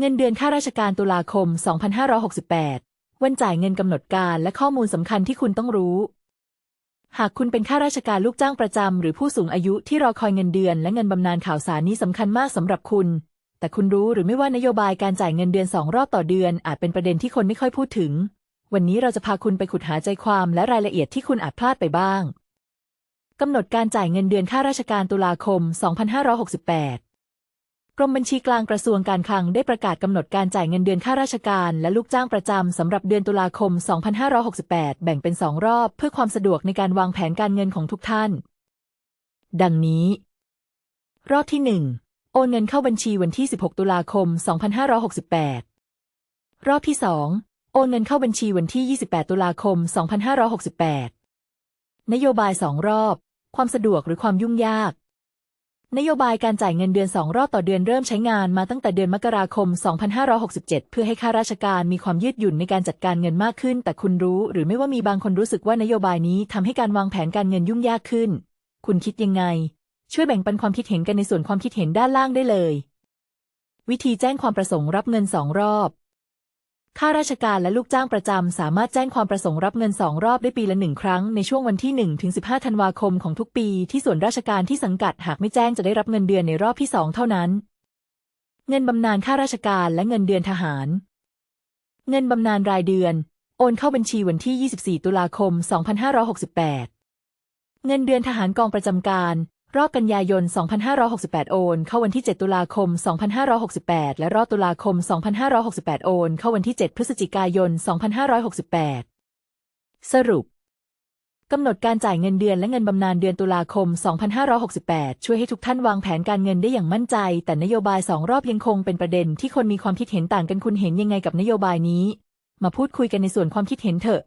เงินเดือนข้าราชการตุลาคม 2568 วันจ่ายเงินกำหนดการและข้อมูลสำคัญที่คุณต้องรู้ หากคุณเป็นข้าราชการลูกจ้างประจำ หรือผู้สูงอายุที่รอคอยเงินเดือนและเงินบำนาญข่าวสารนี้สำคัญมากสำหรับคุณ แต่คุณรู้หรือไม่ว่านโยบายการจ่ายเงินเดือนสองรอบต่อเดือน อาจเป็นประเด็นที่คนไม่ค่อยพูดถึง วันนี้เราจะพาคุณไปขุดหาใจความและรายละเอียดที่คุณอาจพลาดไปบ้างกำหนดการจ่ายเงินเดือนข้าราชการตุลาคม 2568 กรมบัญชีกลางกระทรวงการคลังได้ประกาศกำหนดการจ่ายเงินเดือนข้าราชการและลูกจ้างประจำสำหรับเดือนตุลาคม 2568 แบ่งเป็น2รอบ เพื่อความสะดวกในการวางแผนการเงินของทุกท่าน ดังนี้ รอบที่ 1 โอนเงินเข้าบัญชีวันที่ 16 ตุลาคม 2568 รอบที่ 2 โอนเงินเข้าบัญชีวันที่ 28 ตุลาคม 2568 นโยบาย 2 รอบ ความสะดวกหรือความยุ่งยาก นโยบายการจ่ายเงินเดือน2รอบต่อเดือนเริ่มใช้งานมาตั้งแต่เดือนมกราคม 2567 เพื่อให้ข้าราชการมีความยืดหยุ่นในการจัดการเงินมากขึ้น แต่คุณรู้หรือไม่ว่ามีบางคนรู้สึกว่านโยบายนี้ทำให้การวางแผนการเงินยุ่งยากขึ้น คุณคิดยังไง ช่วยแบ่งปันความคิดเห็นกันในส่วนความคิดเห็นด้านล่างได้เลย วิธีแจ้งความประสงค์รับเงินสองรอบ ข้าราชการและลูกจ้างประจำสามารถแจ้งความประสงค์รับเงินสองรอบได้ปีละหนึ่งครั้งในช่วงวันที่1ถึง15 ธันวาคมของทุกปีที่ส่วนราชการที่สังกัดหากไม่แจ้งจะได้รับเงินเดือนในรอบที่สองเท่านั้น เงินบำนาญข้าราชการและเงินเดือนทหาร เงินบำนาญรายเดือน โอนเข้าบัญชีวันที่ 24 ตุลาคม 2568 เงินเดือนทหารกองประจำการ รอบกันยายน 2568 โอน เข้าวันที่ 7 ตุลาคม 2568 และรอบตุลาคม 2568 โอน เข้าวันที่ 7 พฤศจิกายน 2568 สรุปกำหนดการจ่ายเงินเดือนและเงินบำนาญเดือนตุลาคม 2568 ช่วยให้ทุกท่านวางแผนการเงินได้อย่างมั่นใจ แต่นโยบายสองรอบยังคงเป็นประเด็นที่คนมีความคิดเห็นต่างกันคุณเห็นยังไงกับนโยบายนี้ มาพูดคุยกันในส่วนความคิดเห็นเถอะ